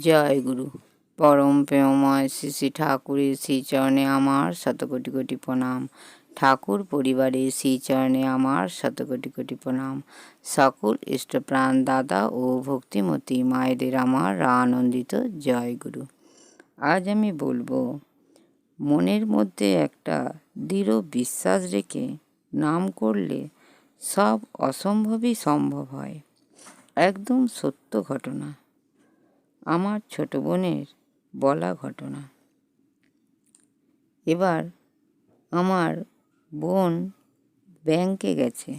জয় গুরু। পরম প্রেমময় শ্রী শ্রী ঠাকুরের শ্রীচরণে আমার শত কোটি কোটি প্রণাম। ঠাকুর পরিবারের শ্রীচরণে আমার শত কোটি কোটি প্রণাম। সকল ইষ্টপ্রাণ দাদা ও ভক্তিমতী মায়েদের আমার আনন্দিত জয় গুরু। আজ আমি বলব, মনের মধ্যে একটা দৃঢ় বিশ্বাস রেখে নাম করলে সব অসম্ভবই সম্ভব হয়। একদম সত্য ঘটনা। আমার ছোট বোনের বলা ঘটনা। এবার আমার বোন ব্যাংকে গেছে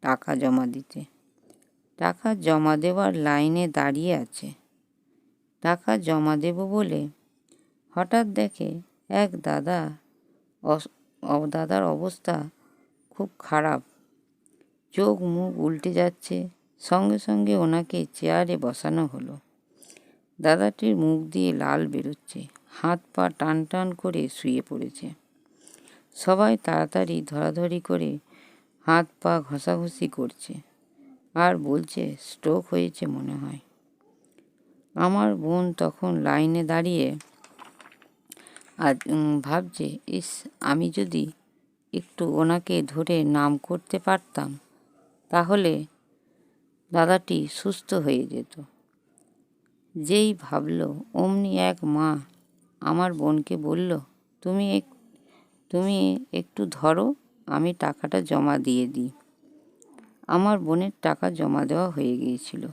টাকা জমা দিতে। টাকা জমা দেওয়ার লাইনে দাঁড়িয়ে আছে। টাকা জমা দেব বলে হঠাৎ দেখে এক দাদা দাদার অবস্থা খুব খারাপ। চোখ মুখ উল্টে যাচ্ছে। সঙ্গে সঙ্গে ওনাকে চেয়ারে বসানো হলো। দাদাটির মুখ দিয়ে লাল বেরোচ্ছে, হাত পা টান টান করে শুয়ে পড়েছে। সবাই তাড়াতাড়ি ধরাধরি করে হাত পা ঘষাঘষি করছে, আর বলছে, স্ট্রোক হয়েছে মনে হয়। আমার বোন তখন লাইনে দাঁড়িয়ে আর ভাবছে, ইস, আমি যদি একটু ওনাকে ধরে নাম করতে পারতাম, তাহলে দাদাটি সুস্থ হয়ে যেত। যেই ভাবল, অমনি এক মা আমার বোনকে বলল, তুমি এক, তুমি একটু ধরো, আমি টাকাটা জমা দিয়ে দিই। আমার বোনের টাকা জমা দেওয়া হয়ে গিয়েছিল।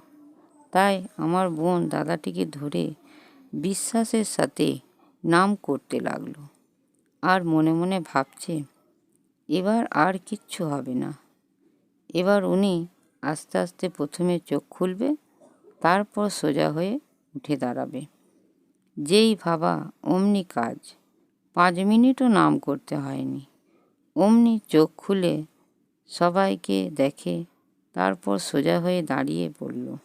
তাই আমার বোন দাদাটিকে ধরে বিশ্বাসের সাথে নাম করতে লাগল আর মনে মনে ভাবছে, এবার আর কিচ্ছু হবে না। এবার উনি আস্তে আস্তে প্রথমে চোখ খুলবে, তারপর সোজা হয়ে উঠে দাঁড়াবে। যেই ভাবা, অমনি কাজ। পাঁচ মিনিটও নাম করতে হয়নি। অমনি চোখ খুলে সবাইকে দেখে তারপর সোজা হয়ে দাঁড়িয়ে পড়ল।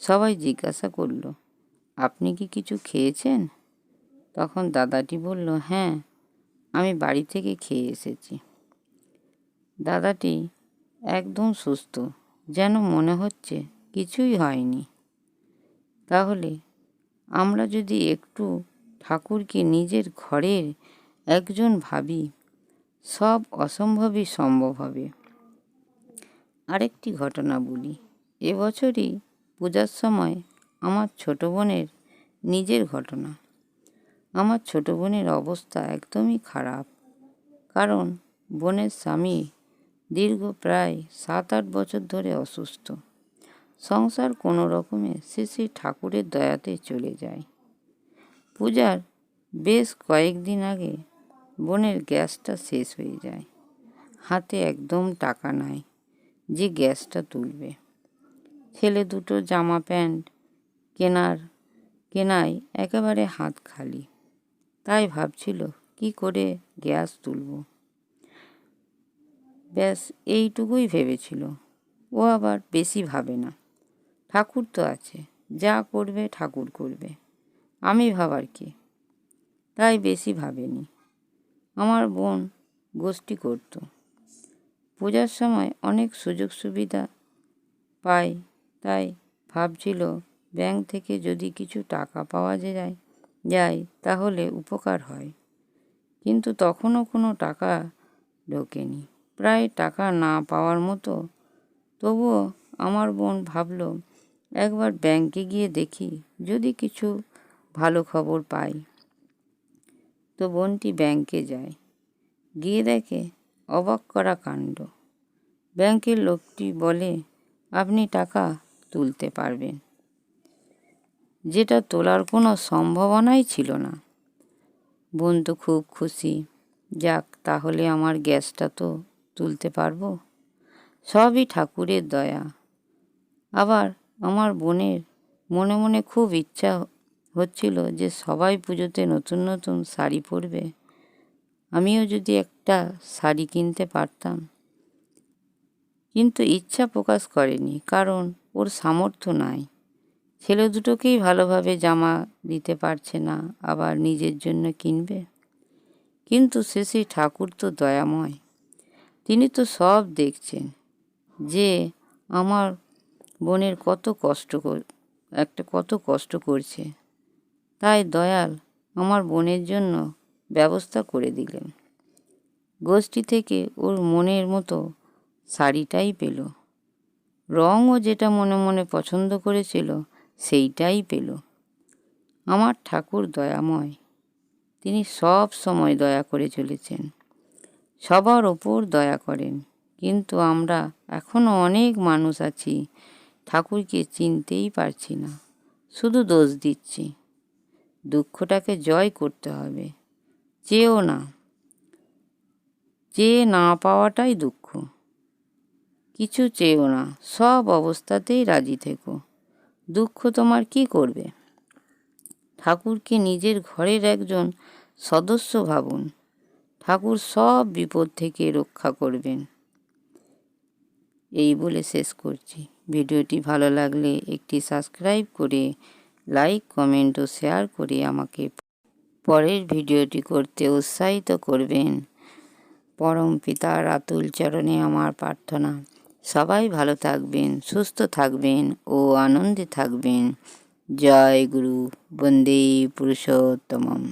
সবাই জিজ্ঞাসা করল, আপনি কি কিছু খেয়েছেন? তখন দাদাটি বলল হ্যাঁ আমি বাড়ি থেকে খেয়ে এসেছি। দাদাটি, একদম সুস্থ, যেন মনে হচ্ছে কিছুই হয়নি। তাহলে আমরা যদি একটু ঠাকুরকে নিজের ঘরের একজন ভাবি, সব অসম্ভবই সম্ভব হবে। আরেকটি ঘটনা বলি এবছরই পূজার সময় আমার ছোট বোনের নিজের ঘটনা। আমার ছোট বোনের অবস্থা একদমই খারাপ, কারণ বোনের স্বামী দীর্ঘ প্রায় সাত আট বছর ধরে অসুস্থ। সংসার কোনো রকমে শ্রী শ্রী ঠাকুরের দয়াতে চলে যায়। পূজার বেশ কয়েকদিন আগে বোনের গ্যাসটা শেষ হয়ে যায়। হাতে একদম টাকা নাই যে গ্যাসটা তুলবে। ছেলে দুটো জামা প্যান্ট কেনার কেনাই একেবারে হাত খালি। তাই ভাবছিল, কি করে গ্যাস তুলব? ব্যাস, এইটুকুই ভেবেছিল। ও আবার বেশি ভাবে না। ঠাকুর তো আছে, যা করবে ঠাকুর করবে। আমি ভাবার কি? তাই বেশি ভাবেনি। আমার বোন গোষ্ঠী করত। পূজার সময় অনেক সুযোগ সুবিধা পাই, তাই ভাবছিল ব্যাংক থেকে যদি কিছু টাকা পাওয়া যায় যায় তাহলে উপকার হয়। কিন্তু তখনও কোনো টাকা ঢোকেনি। প্রায় টাকা না পাওয়ার মতো তবুও আমার বোন ভাবলো একবার ব্যাংকে গিয়ে দেখি যদি কিছু ভালো খবর পাই। তো বোনটি ব্যাংকে যায়। গিয়ে দেখে অবাক করা কাণ্ড। ব্যাংকের লোকটি বলে, আপনি টাকা তুলতে পারবেন। যেটা তোলার কোনো সম্ভাবনাই ছিল না। বোন তো খুব খুশি। যাক, তাহলে আমার গ্যাসটা তো তুলতে পারব। সবই ঠাকুরের দয়া। আবার আমার বোনের মনে মনে খুব ইচ্ছা হচ্ছিল যে সবাই পুজোতে নতুন নতুন শাড়ি পরবে। আমিও যদি একটা শাড়ি কিনতে পারতাম। কিন্তু ইচ্ছা প্রকাশ করেনি, কারণ ওর সামর্থ্য নাই। ছেলে দুটোকেই ভালোভাবে জামা দিতে পারছে না, আবার নিজের জন্য কিনবে। কিন্তু সেই ঠাকুর তো দয়াময়। তিনি তো সব দেখছেন যে আমার বোনের কত কষ্ট একটা কত কষ্ট করছে। তাই দয়াল আমার বোনের জন্য ব্যবস্থা করে দিলেন। গোষ্ঠী থেকে ওর মনের মতো শাড়িটাই পেল। রঙও যেটা মনে মনে পছন্দ করেছিল, সেইটাই পেল। আমার ঠাকুর দয়াময়। তিনি সব সময় দয়া করে চলেছেন। সবার ওপর দয়া করেন। কিন্তু আমরা এখনও অনেক মানুষ আছি ঠাকুরকে চিনতেই পারছি না। শুধু দোষ দিচ্ছি। দুঃখটাকে জয় করতে হবে। চেয়েও না। চেয়ে না পাওয়াটাই দুঃখ। কিছু চেয়েও না। সব অবস্থাতেই রাজি থেকো। দুঃখ তোমার কি করবে? ঠাকুরকে নিজের ঘরের একজন সদস্য ভাবুন। ঠাকুর সব বিপদ থেকে রক্ষা করবেন। এই বলে শেষ করছি। ভিডিওটি ভালো লাগলে একটি সাবস্ক্রাইব করে, লাইক, কমেন্ট ও শেয়ার করে আমাকে পরের ভিডিওটি করতে উৎসাহিত করবেন। পরম পিতার আতুল চরণে আমার প্রার্থনা। সবাই ভালো থাকবেন, সুস্থ থাকবেন ও আনন্দে থাকবেন। জয় গুরু, বন্দে পুরুষোত্তমম।